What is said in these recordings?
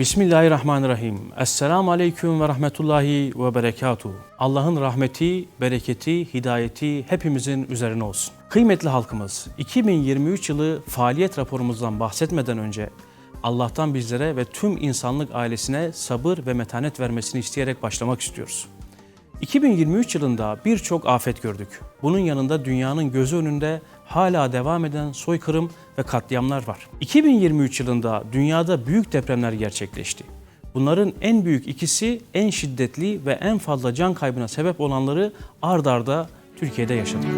Bismillahirrahmanirrahim. Esselamu Aleyküm ve Rahmetullahi ve Berekatuhu. Allah'ın rahmeti, bereketi, hidayeti hepimizin üzerine olsun. Kıymetli halkımız, 2023 yılı faaliyet raporumuzdan bahsetmeden önce Allah'tan bizlere ve tüm insanlık ailesine sabır ve metanet vermesini isteyerek başlamak istiyoruz. 2023 yılında birçok afet gördük. Bunun yanında dünyanın gözü önünde hala devam eden soykırım ve katliamlar var. 2023 yılında dünyada büyük depremler gerçekleşti. Bunların en büyük ikisi en şiddetli ve en fazla can kaybına sebep olanları ard arda Türkiye'de yaşadık.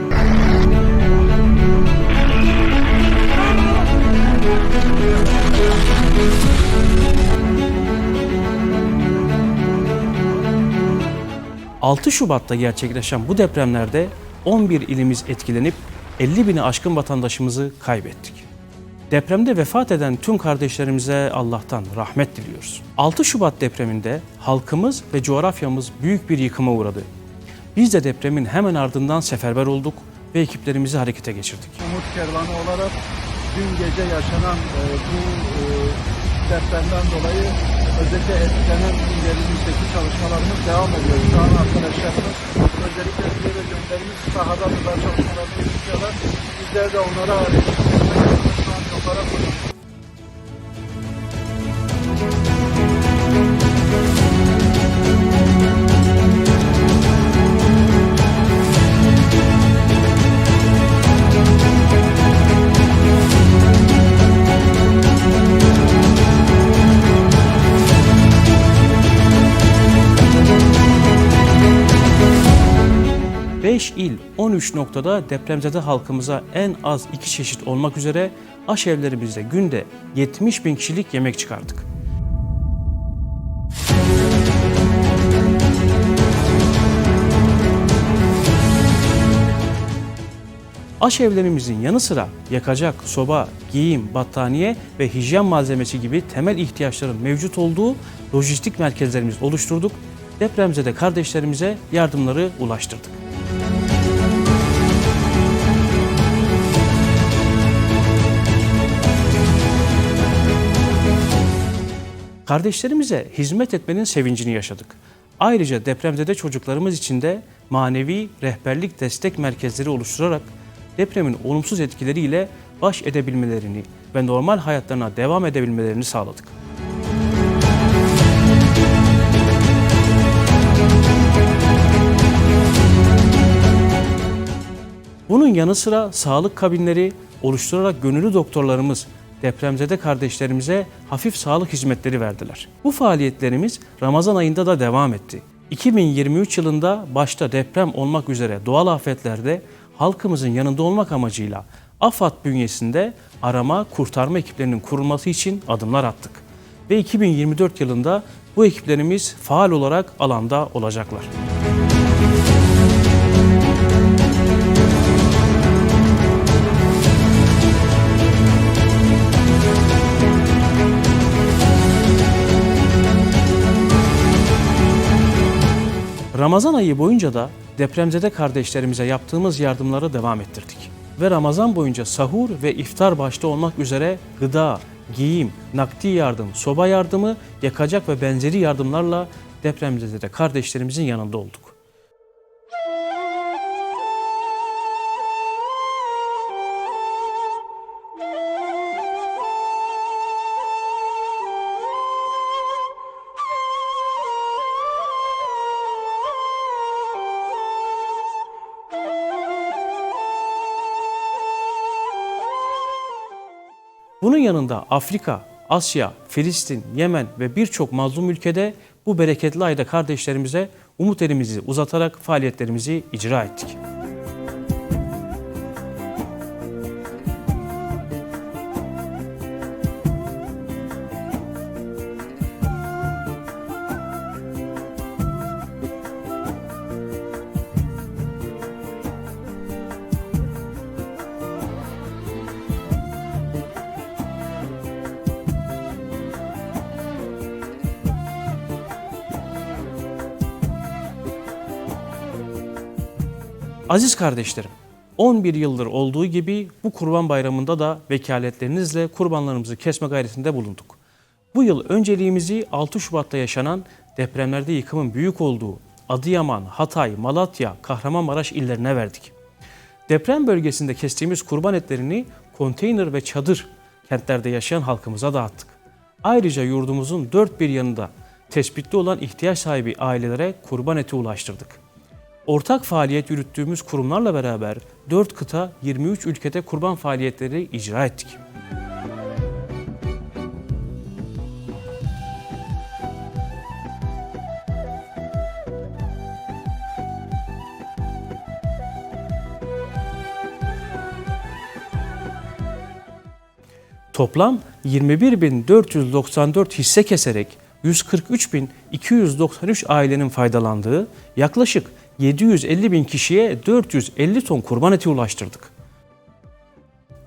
...6 Şubat'ta gerçekleşen bu depremlerde 11 ilimiz etkilenip 50 bini aşkın vatandaşımızı kaybettik. Depremde vefat eden tüm kardeşlerimize Allah'tan rahmet diliyoruz. 6 Şubat depreminde halkımız ve coğrafyamız büyük bir yıkıma uğradı. Biz de depremin hemen ardından seferber olduk ve ekiplerimizi harekete geçirdik. Umut Kervanı olarak dün gece yaşanan e, bu e, depremden dolayı özellikle etkilenen illerimizdeki çalışmalarımız devam ediyor. Şu an arkadaşlarımız Bizler de onlara. Beş il 13 noktada depremzede halkımıza en az iki çeşit olmak üzere aşevlerimizde günde 70 bin kişilik yemek çıkardık. Aşevlerimizin yanı sıra yakacak soba, giyim, battaniye ve hijyen malzemesi gibi temel ihtiyaçların mevcut olduğu lojistik merkezlerimiz oluşturduk. Depremzede kardeşlerimize yardımları ulaştırdık. Kardeşlerimize hizmet etmenin sevincini yaşadık. Ayrıca depremzede çocuklarımız için de manevi rehberlik destek merkezleri oluşturarak depremin olumsuz etkileriyle baş edebilmelerini ve normal hayatlarına devam edebilmelerini sağladık. Bunun yanı sıra sağlık kabinleri oluşturarak gönüllü doktorlarımız depremzede kardeşlerimize hafif sağlık hizmetleri verdiler. Bu faaliyetlerimiz Ramazan ayında da devam etti. 2023 yılında başta deprem olmak üzere doğal afetlerde halkımızın yanında olmak amacıyla AFAD bünyesinde arama kurtarma ekiplerinin kurulması için adımlar attık. Ve 2024 yılında bu ekiplerimiz faal olarak alanda olacaklar. Ramazan ayı boyunca da depremzede kardeşlerimize yaptığımız yardımları devam ettirdik. Ve Ramazan boyunca sahur ve iftar başta olmak üzere gıda, giyim, nakdi yardım, soba yardımı, yakacak ve benzeri yardımlarla depremzede kardeşlerimizin yanında olduk. Bunun yanında Afrika, Asya, Filistin, Yemen ve birçok mazlum ülkede bu bereketli ayda kardeşlerimize umut elimizi uzatarak faaliyetlerimizi icra ettik. Aziz kardeşlerim, 11 yıldır olduğu gibi bu kurban bayramında da vekaletlerinizle kurbanlarımızı kesme gayretinde bulunduk. Bu yıl önceliğimizi 6 Şubat'ta yaşanan depremlerde yıkımın büyük olduğu Adıyaman, Hatay, Malatya, Kahramanmaraş illerine verdik. Deprem bölgesinde kestiğimiz kurban etlerini konteyner ve çadır kentlerde yaşayan halkımıza dağıttık. Ayrıca yurdumuzun dört bir yanında tespitli olan ihtiyaç sahibi ailelere kurban eti ulaştırdık. Ortak faaliyet yürüttüğümüz kurumlarla beraber 4 kıta 23 ülkede kurban faaliyetleri icra ettik. Toplam 21.494 hisse keserek 143.293 ailenin faydalandığı yaklaşık 750 bin kişiye 450 ton kurban eti ulaştırdık.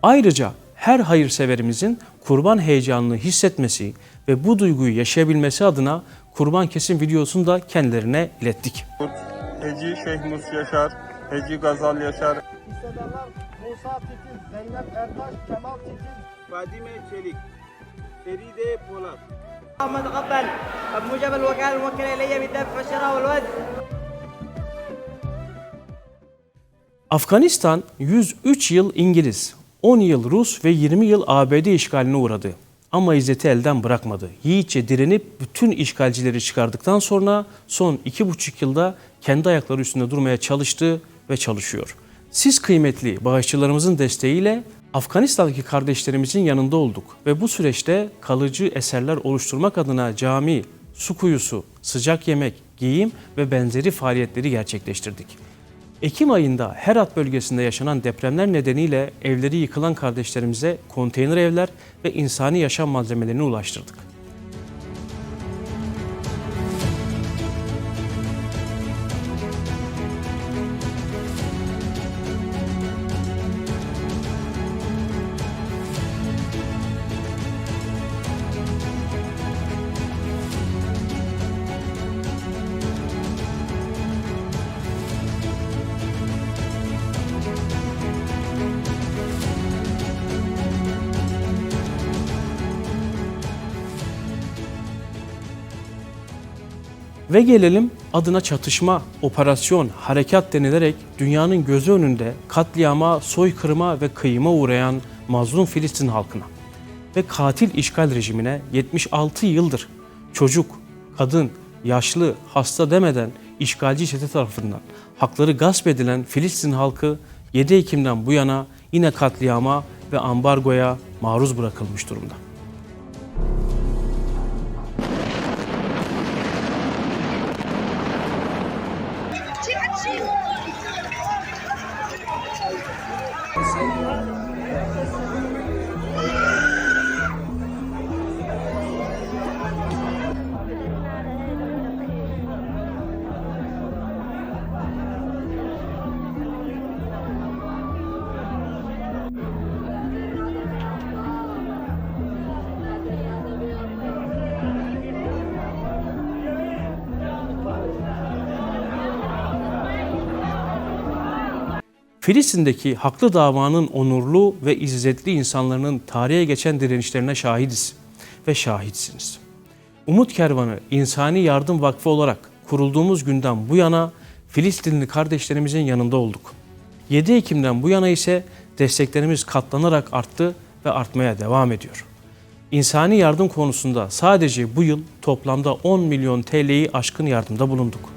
Ayrıca her hayırseverimizin kurban heyecanını hissetmesi ve bu duyguyu yaşayabilmesi adına kurban kesim videosunu da kendilerine ilettik. Heci Şeyh Mus Yaşar, Heci Gazal Yaşar, Hissedarlar Musa Titin, Zeynep Ertaş, Kemal Titin, فادمة شريك فريدة بولاد اللهم تقبل بموجب الوكالة الموكلة إلي بالدفع والشراء والوزن Afganistan 103 yıl İngiliz, 10 yıl Rus ve 20 yıl ABD işgaline uğradı. Ama izzeti elden bırakmadı. Yiğitçe direnip bütün işgalcileri çıkardıktan sonra son 2,5 yılda kendi ayakları üstünde durmaya çalıştı ve çalışıyor. Siz kıymetli bağışçılarımızın desteğiyle Afganistan'daki kardeşlerimizin yanında olduk ve bu süreçte kalıcı eserler oluşturmak adına cami, su kuyusu, sıcak yemek, giyim ve benzeri faaliyetleri gerçekleştirdik. Ekim ayında Herat bölgesinde yaşanan depremler nedeniyle evleri yıkılan kardeşlerimize konteyner evler ve insani yaşam malzemelerini ulaştırdık. Ve gelelim adına çatışma, operasyon, harekat denilerek dünyanın gözü önünde katliama, soykırıma ve kıyıma uğrayan mazlum Filistin halkına ve katil işgal rejimine 76 yıldır çocuk, kadın, yaşlı, hasta demeden işgalci çete tarafından hakları gasp edilen Filistin halkı 7 Ekim'den bu yana yine katliama ve ambargoya maruz bırakılmış durumda. Filistin'deki haklı davanın onurlu ve izzetli insanların tarihe geçen direnişlerine şahidiz ve şahitsiniz. Umut Kervanı İnsani Yardım Vakfı olarak kurulduğumuz günden bu yana Filistinli kardeşlerimizin yanında olduk. 7 Ekim'den bu yana ise desteklerimiz katlanarak arttı ve artmaya devam ediyor. İnsani yardım konusunda sadece bu yıl toplamda 10 milyon TL'yi aşkın yardımda bulunduk.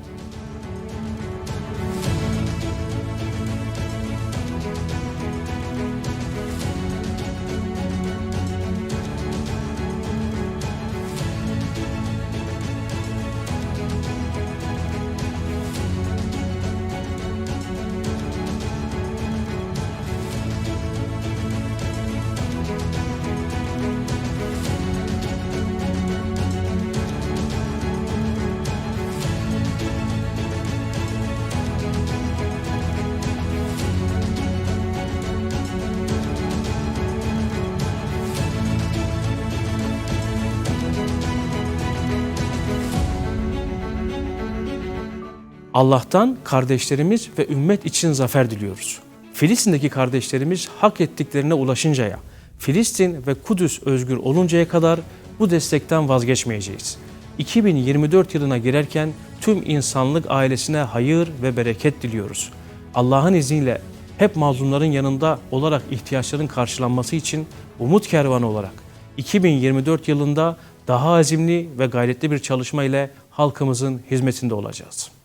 Allah'tan kardeşlerimiz ve ümmet için zafer diliyoruz. Filistin'deki kardeşlerimiz hak ettiklerine ulaşıncaya, Filistin ve Kudüs özgür oluncaya kadar bu destekten vazgeçmeyeceğiz. 2024 yılına girerken tüm insanlık ailesine hayır ve bereket diliyoruz. Allah'ın izniyle hep mazlumların yanında olarak ihtiyaçların karşılanması için umut kervanı olarak 2024 yılında daha azimli ve gayretli bir çalışma ile halkımızın hizmetinde olacağız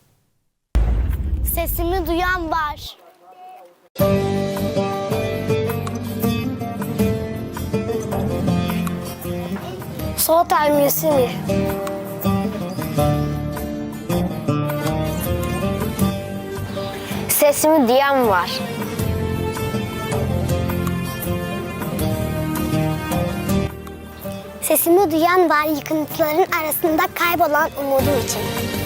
sesimi duyan var. Soğutay Müsini Sesimi duyan var. Sesimi duyan var yıkıntıların arasında kaybolan umudum için.